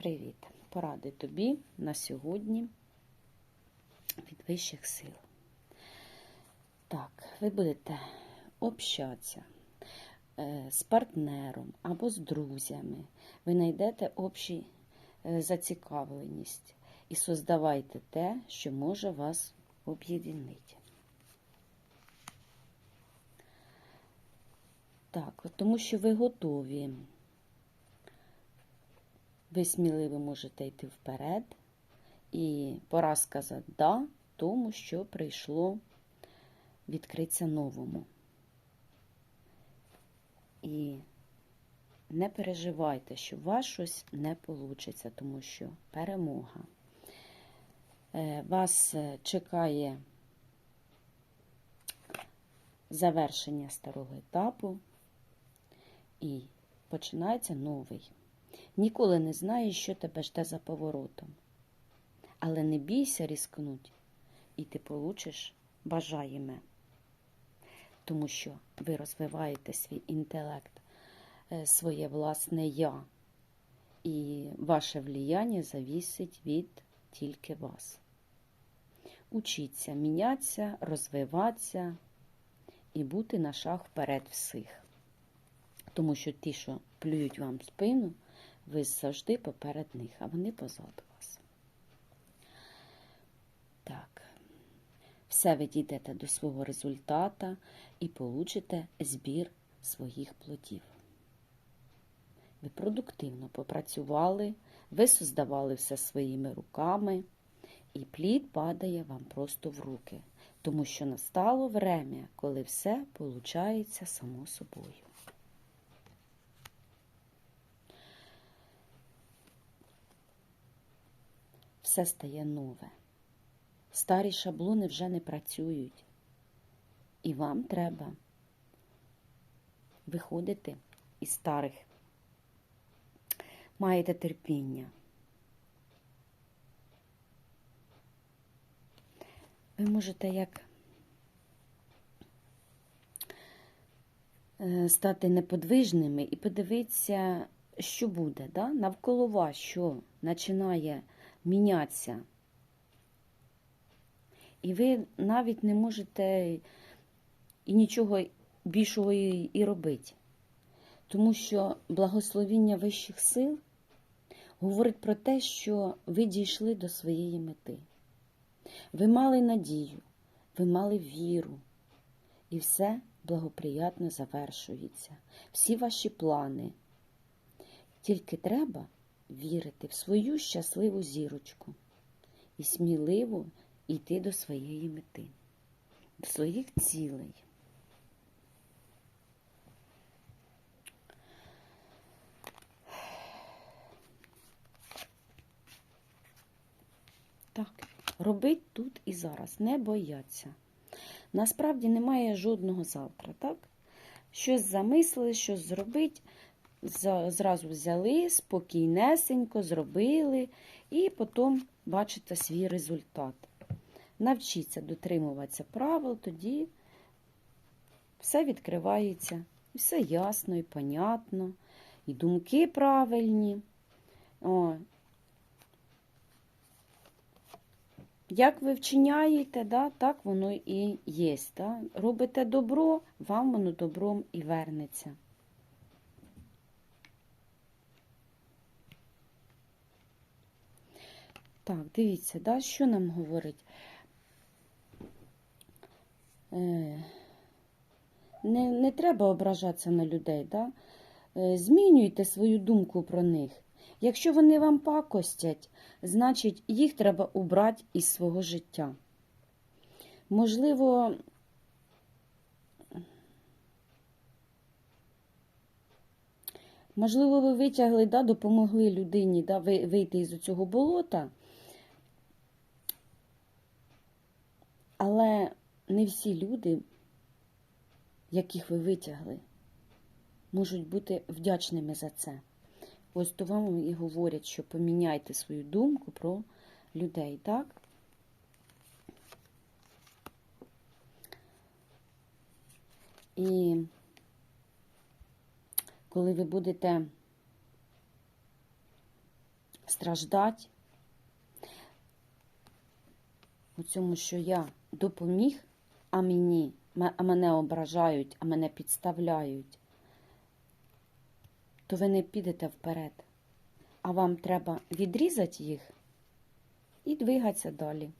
Привіт! Поради тобі на сьогодні від вищих сил. Так, ви будете общатися е, з партнером або з друзями. Ви знайдете общу е, зацікавленість і создавайте те, що може вас об'єднати. Так, тому що ви готові. Ви сміливо можете йти вперед, і пора сказати да тому, що прийшло відкритися новому. І не переживайте, що у вас щось не вийде, тому що перемога. Е, Вас е, чекає завершення старого етапу і починається новий. Ніколи не знаєш, що тебе жде за поворотом. Але не бійся різкнуть, і ти получиш бажаєме. Тому що ви розвиваєте свій інтелект, е, своє власне я. І ваше влияння завісить від тільки вас. Учіться мінятися, розвиватися і бути на шаг вперед всіх. Тому що ті, що плюють вам спину, ви завжди поперед них, а вони позаду вас. Так. Все ви дійдете до свого результата і получите збір своїх плодів. Ви продуктивно попрацювали, ви создавали все своїми руками, і плід падає вам просто в руки, тому що настало время, коли все получається само собою. Все стає нове. Старі шаблони вже не працюють. І вам треба виходити із старих. Маєте терпіння. Ви можете як е, стати неподвижними і подивитися, що буде. Да? Навколо вас, що починає мінятися. І ви навіть не можете і нічого більшого і, робити. Тому що благословіння вищих сил говорить про те, що ви дійшли до своєї мети. Ви мали надію, ви мали віру, і все благоприятно завершується. Всі ваші плани. Тільки треба вірити в свою щасливу зірочку і сміливо йти до своєї мети, до своїх цілей. Так, робить тут і зараз, не бояться. Насправді немає жодного завтра, так? Щось замислили, щось зробить, зразу взяли, спокійнесенько зробили, і потім бачите свій результат. Навчіться дотримуватися правил, тоді все відкривається, все ясно і понятно, і думки правильні. О. Як ви вчиняєте, да, так воно і є. Да? Робите добро, вам воно добром і вернеться. Так, дивіться, да, що нам говорить? Е, не не треба ображатися на людей. Да? Е, змінюйте свою думку про них. Якщо вони вам пакостять, значить їх треба убрати із свого життя. Можливо, можливо, ви витягли, да, допомогли людині да, вийти із цього болота. Але не всі люди, яких ви витягли, можуть бути вдячними за це. Ось то вам і говорять, що поміняйте свою думку про людей, так? І коли ви будете страждати у цьому, що я допоміг, а мені, а мене ображають, а мене підставляють, то ви не підете вперед. А вам треба відрізати їх і двигатися далі.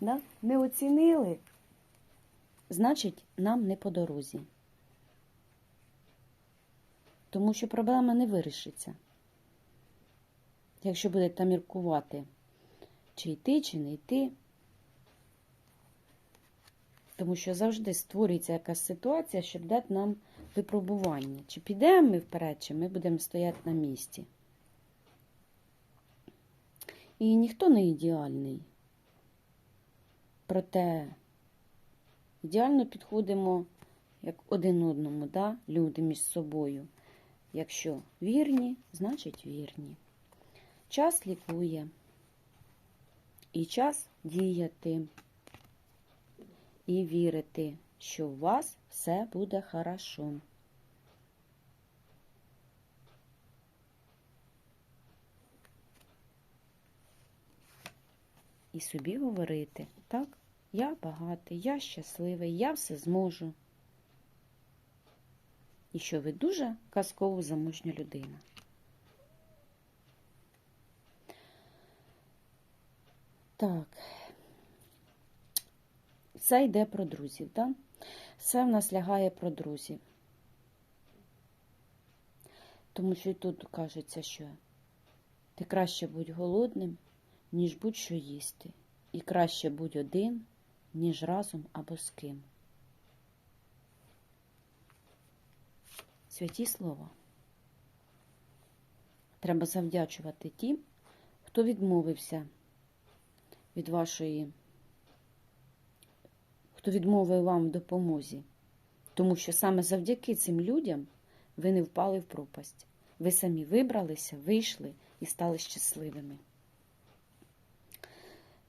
Да? Не оцінили, значить, нам не по дорозі. Тому що проблема не вирішиться. Якщо будете міркувати, чи йти, чи не йти. Тому що завжди створюється якась ситуація, щоб дати нам випробування. Чи підемо ми вперед, чи ми будемо стояти на місці. І ніхто не ідеальний. Проте ідеально підходимо як один одному, да? люди між собою. Якщо вірні, значить вірні. Час лікує. І час діяти. І вірити, що у вас все буде хорошо. І собі говорити, так, я багатий, я щасливий, я все зможу. І що ви дуже казково заможня людина. Так. Це йде про друзів, так? Все в нас лягає про друзів. Тому що і тут кажеться, що ти краще будь голодним, ніж будь-що їсти. І краще будь один, ніж разом або з ким. Святі слова. Треба завдячувати тим, хто відмовився від вашої, хто відмовив вам в допомозі. Тому що саме завдяки цим людям ви не впали в пропасть. Ви самі вибралися, вийшли і стали щасливими.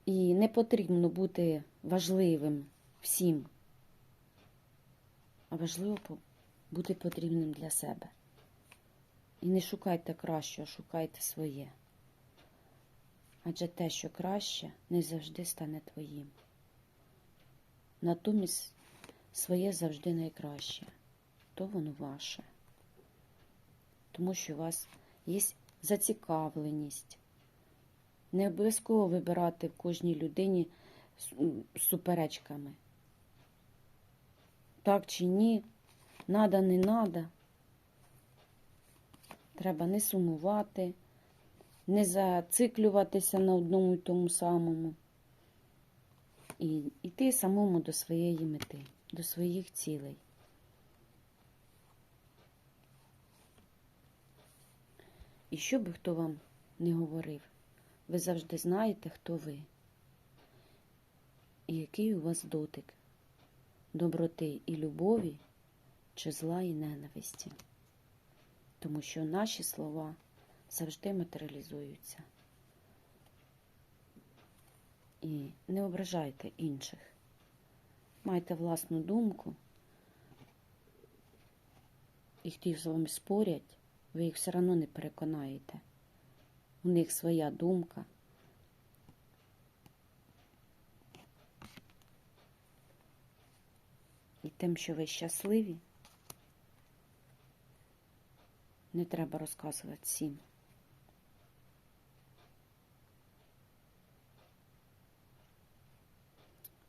І не потрібно бути важливим всім, а важливо бути потрібним для себе. І не шукайте кращого, шукайте своє. Адже те, що краще, не завжди стане твоїм. Натомість своє завжди найкраще, то воно ваше. Тому що у вас є зацікавленість. Не обов'язково вибирати в кожній людині суперечками. Так чи ні, надо, не надо. Треба не сумувати, не зациклюватися на одному і тому самому. І йти самому до своєї мети, до своїх цілей. І що би хто вам не говорив, ви завжди знаєте, хто ви і який у вас дотик доброти і любові чи зла і ненависті. Тому що наші слова завжди матеріалізуються. І не ображайте інших. Майте власну думку, і ті з вами спорять, ви їх все одно не переконаєте. У них своя думка. І тим, що ви щасливі, не треба розказувати всім.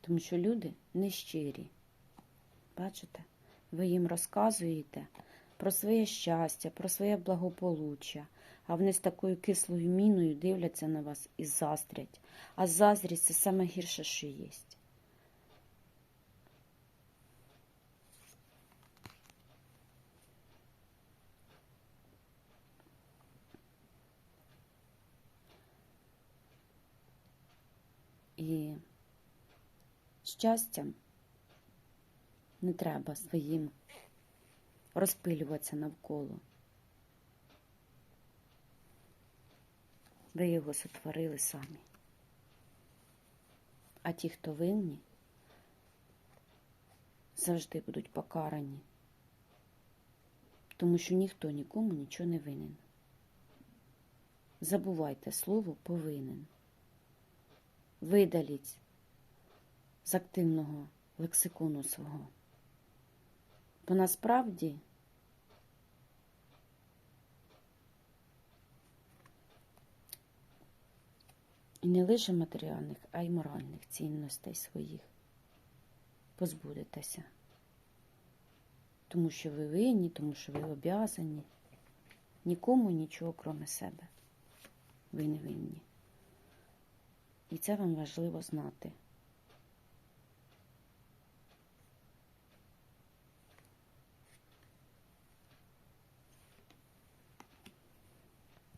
Тому що люди нещирі. Бачите? Ви їм розказуєте про своє щастя, про своє благополуччя, а вони з такою кислою міною дивляться на вас і заздрять. А заздрість це саме гірше, що є. І щастям не треба своїм розпилюватися навколо. Ви його сотворили самі. А ті, хто винні, завжди будуть покарані, тому що ніхто нікому нічого не винен. забувайте слово повинен. Видаліть з активного лексикону свого. Бо насправді і не лише матеріальних, а й моральних цінностей своїх позбудетеся. Тому що ви винні, тому що ви обязані. Нікому нічого, кроме себе. Ви не винні. І це вам важливо знати.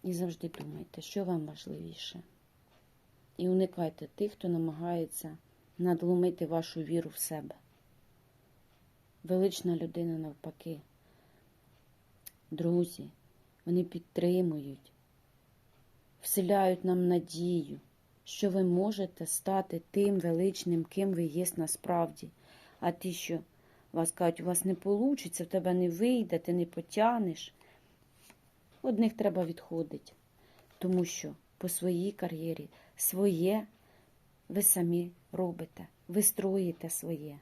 І завжди думайте, що вам важливіше. І уникайте тих, хто намагається надломити вашу віру в себе. Велична людина навпаки. Друзі, вони підтримують, вселяють нам надію, що ви можете стати тим величним, ким ви є насправді. А ті, що вас кажуть, у вас не вийде, в тебе не вийде, ти не потягнеш. Одних треба відходити, тому що по своїй кар'єрі своє ви самі робите, ви строїте своє.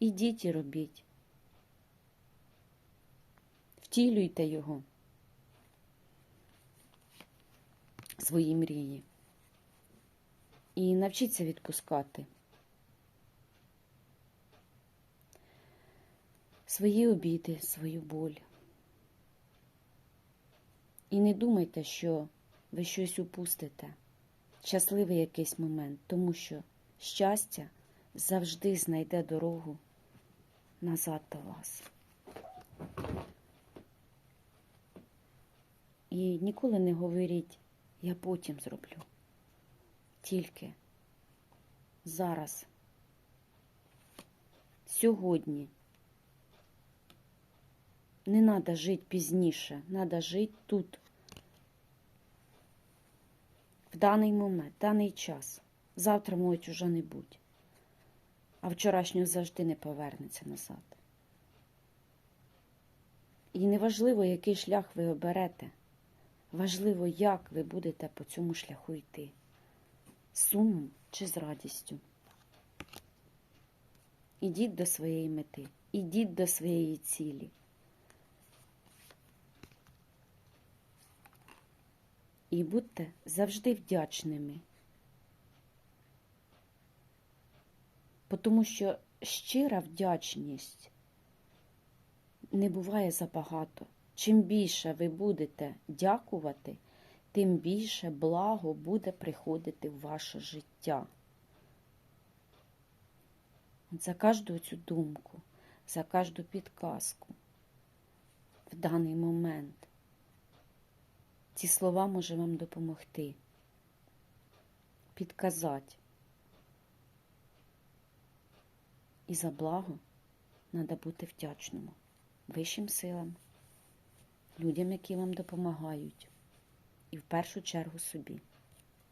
Ідіть і робіть. Втілюйте його, свої мрії. І навчіться відпускати свої обіди, свою боль. І не думайте, що ви щось упустите, щасливий якийсь момент, тому що щастя завжди знайде дорогу назад до вас. І ніколи не говоріть, я потім зроблю. Тільки зараз, сьогодні. Не треба жити пізніше, треба жити тут, в даний момент, даний час. Завтра можуть уже не бути, а вчорашнього завжди не повернеться назад. І неважливо, який шлях ви оберете, важливо, як ви будете по цьому шляху йти, сумом чи з радістю. Ідіть до своєї мети, ідіть до своєї цілі. І будьте завжди вдячними. Тому що щира вдячність не буває забагато. Чим більше ви будете дякувати, тим більше благо буде приходити в ваше життя. За кожну цю думку, за кожну підказку в даний момент. Ці слова може вам допомогти, підказати. І за благо треба бути вдячному вищим силам, людям, які вам допомагають, і в першу чергу собі.